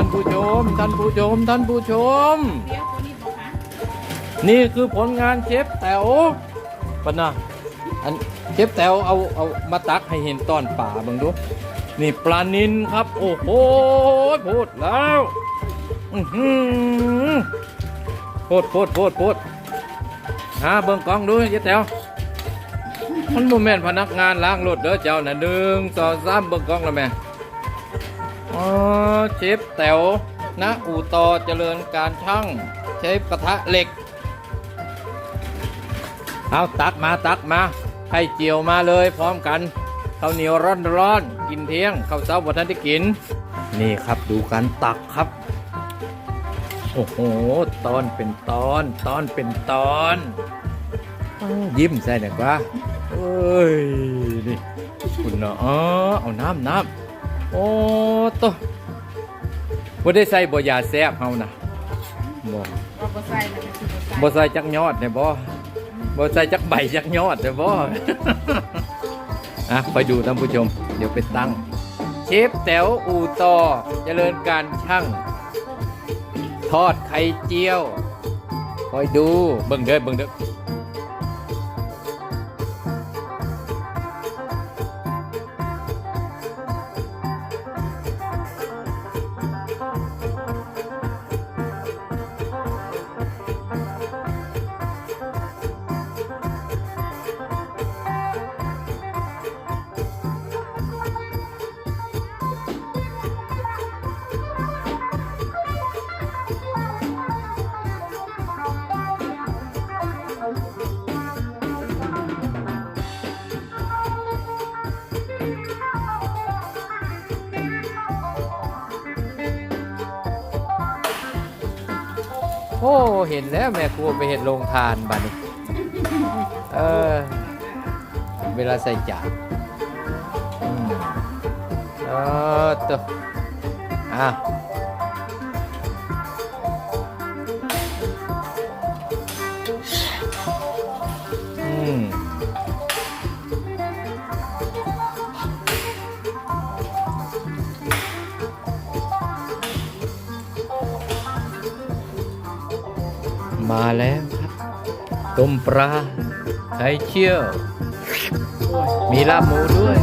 านผู้ชม ท่านผู้ชม ท่านผู้ชม นี่คือผลงานเชฟแต๋วปะนะอันเชฟแต๋วเอาเอามาตักให้เห็นตอนป่าเบังดู นี่ปลานินครับ โอ้โหพูดแล้วอื้อหือโพดโพดพดโพดหาเบิ่งกล้องดูเชฟแต๋วมันโมเมนต์พนักงานล้างรถเด้อเจ้าน่ะหนึ่งสองสามเบิ่งกล้องแล้วแม่ อ๋อเชฟแต๋วณอู่ต่อเจริญการช่างเชฟกระทะเหล็ก เอาตักมาตักมาไข่เจียวมาเลยพร้อมกันข้าวเหนียวร้อนร้อนๆกินเที่ยงข้าวเช้าวันทันได้กิน นี่ครับดูการตักครับ โอ้โหตอนเป็นตอน ตอนเป็นตอนยิ้มใส่หน่อยกว่าเอ้ยนี่คุณเนาะเอาน้ำน้ำ โอ้โตบ่ได้ใส่บ่ยาแซ่บเฮานะบ่เราก็ใส่แล้วก็คือบ่ใส่บ่ใส่จักยอดเนี่ยบ่บ่ใส่จักใบจักยอดเนี่ยบ่ อะไปดูท่านผู้ชม เดี๋ยวไปตั้ง เชฟแต๋วอู่ต่อเจริญการช่าง ทอดไข่เจียวคอยดูเบิ่งเด้อเบิ่งเด้อ โอ้เห็นแล้วแม่ครัวไปเห็นโรงทานบ้านี้เออ เวลาใส่จานอืมเออตัวอะ มาแล้วครับต้มปลาไข่เชี่ยว มีลาบหมูด้วย